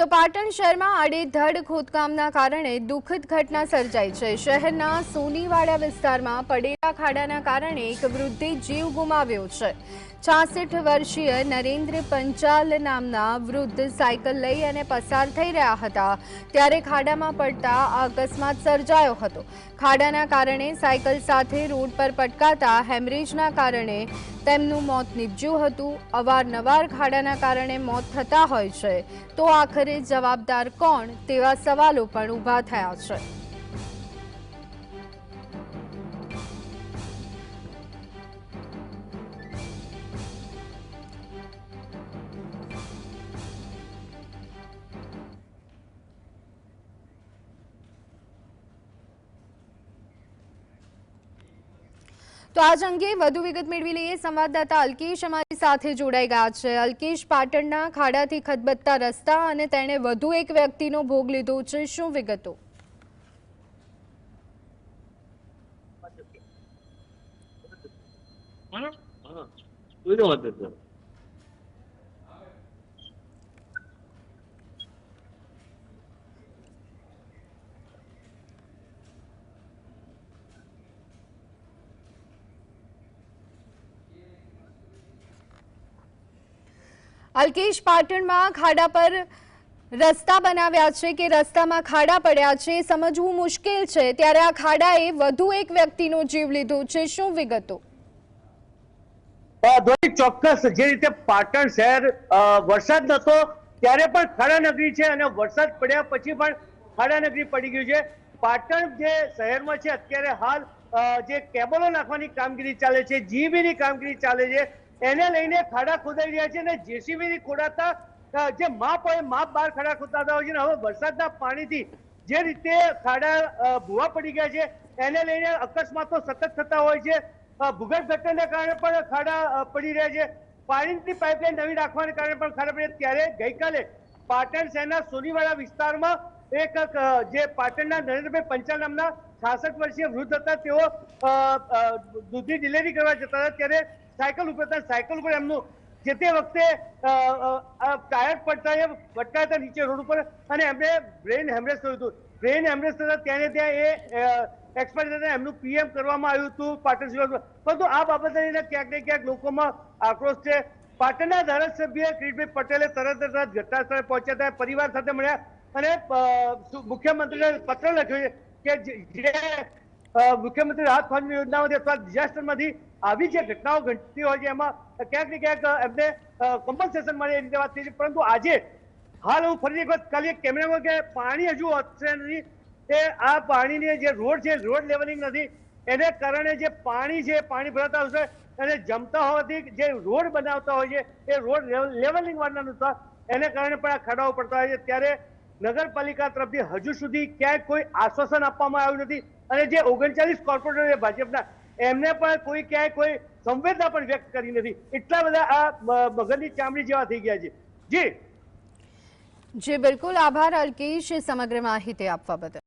તો પાટણ શહેરમાં આડેધડ ખોદકામના કારણે દુઃખદ ઘટના સર્જાઈ છે. શહેરના સોનીવાડા વિસ્તારમાં પડેલા ખાડાના કારણે એક વૃદ્ધે જીવ ગુમાવ્યો છે. છાસઠ વર્ષીય નરેન્દ્ર પંચાલ નામના વૃદ્ધ સાયકલ લઈ અને પસાર થઈ રહ્યા હતા. ત્યારે ખાડામાં પડતા અકસ્માત સર્જાયો હતો. ખાડાના કારણે સાયકલ સાથે રોડ પર પટકાતા હેમરેજના કારણે તેમનું મોત નીપજ્યું હતું. અવારનવાર ખાડાના કારણે મોત થતા હોય છે. તો આખરે જવાબદાર કોણ તેવા સવાલો પણ ઊભા થયા છે. તો આજ અંગે વધુ વિગત મેળવી લઈએ. સંવાદદાતા અલ્કેશ અમારી સાથે જોડાઈ ગયા છે. અલ્કેશ, પાટણના ખાડાથી ખદબદતા રસ્તા અને તેણે વધુ એક વ્યક્તિનો ભોગ લીધો છે. શું વિગતો? હા કોઈનો અલ્કેશ પાટણમાં ખાડા પર રસ્તા બનાવ્યા છે કે રસ્તામાં ખાડા પડ્યા છે સમજવું મુશ્કેલ છે. ત્યારે આ ખાડાએ વધુ એક વ્યક્તિનો જીવ લીધો છે. શું વિગતો? ચોક્કસ જે રીતે પાટણ શહેર વરસાદ નતો, ત્યારે પણ ખાડા નગરી છે અને વરસાદ પડ્યા પછી પણ ખાડા નગરી પડી ગયું છે. પાટણ જે શહેરમાં છે, અત્યારે હાલ જે કેબલો નાખવાની કામગીરી ચાલે છે, જીબીની કામગીરી ચાલે છે એને લઈને ખાડા ખોદાઈ રહ્યા છે અને જેસીબી ખોડાતા જે માપ હોય માપ બહાર ખાડા ખોદાતા હોય છે અને હવે વરસાદના પાણીથી જે રીતે ખાડા ભૂવા પડી ગયા છે, એને લઈને અકસ્માતો સતત થતા હોય છે. ભૂગર્ભ ગટરના કારણે પણ ખાડા પડી રહ્યા છે. પાણીની પાઇપલાઇન નવી રાખવાને કારણે પણ ખાડા પડ્યા ત્યારે ગઈકાલે પાટણ શહેરના સોનીવાડા વિસ્તારમાં એક જે પાટણના નરેન્દ્રભાઈ પંચાલ નામના છાસઠ વર્ષીય વૃદ્ધ હતા, તેઓ દૂધની ડિલિવરી કરવા જતા હતા. ત્યારે સાયકલ ઉપર હતા, સાયકલ ઉપર એમનું જે તે વખતે ટાયર પડતા એ વટકા હતા નીચે રોડ ઉપર અને એમને બ્રેન હેમરેજ થયું હતું. બ્રેન હેમરેજ થતા ત્યારે ત્યાં એ એક્સપાયર થતા એમનું પીએમ કરવામાં આવ્યું હતું પાટણ સિવિલ પરંતુ આ બાબતે ક્યાંક ને ક્યાંક લોકોમાં આક્રોશ છે. પાટણના ધારાસભ્ય કિરીટભાઈ પટેલે તરત જ તરત ઘટના સ્થળે પહોંચ્યા હતા, પરિવાર સાથે મળ્યા અને મુખ્યમંત્રીને પત્ર લખ્યો છે કે જે- મુખ્યમંત્રી રાહત ફંડની યોજનામાંથી અથવા ડિઝાસ્ટરમાંથી આવી જે ઘટનાઓ ઘટતી હોય છે, એમાં ક્યાંક ને ક્યાંક એમને કમ્પન્સેશન મળે એ રીતે વાત થઈ છે. પરંતુ આજે હાલ હું ફરી એક વખત ખાલી કેમેરામાં કે પાણી હજુ વધશે નથી. એ આ પાણીની જે રોડ છે, રોડ લેવલિંગ નથી. એને કારણે જે પાણી છે, પાણી ભરાતા આવશે અને જમતા હોવાથી જે રોડ બનાવતા હોય છે, એ રોડ લેવલિંગ વાળના નથી એને કારણે પણ આ ખાડાઓ પડતા હોય છે. ત્યારે નગરપાલિકા તરફથી હજુ સુધી ક્યાંય કોઈ આશ્વાસન આપવામાં આવ્યું નથી. અને જે ઓગણચાલીસ કોર્પોરેટર ભાજપના, એમને પણ કોઈ ક્યાંય કોઈ સંવેદના પણ વ્યક્ત કરી નથી. એટલા બધા આ મગજની ચામડી જેવા થઈ ગયા છે. જી. જી, બિલકુલ. આભાર અલ્કેશ સમગ્ર માહિતી આપવા બદલ.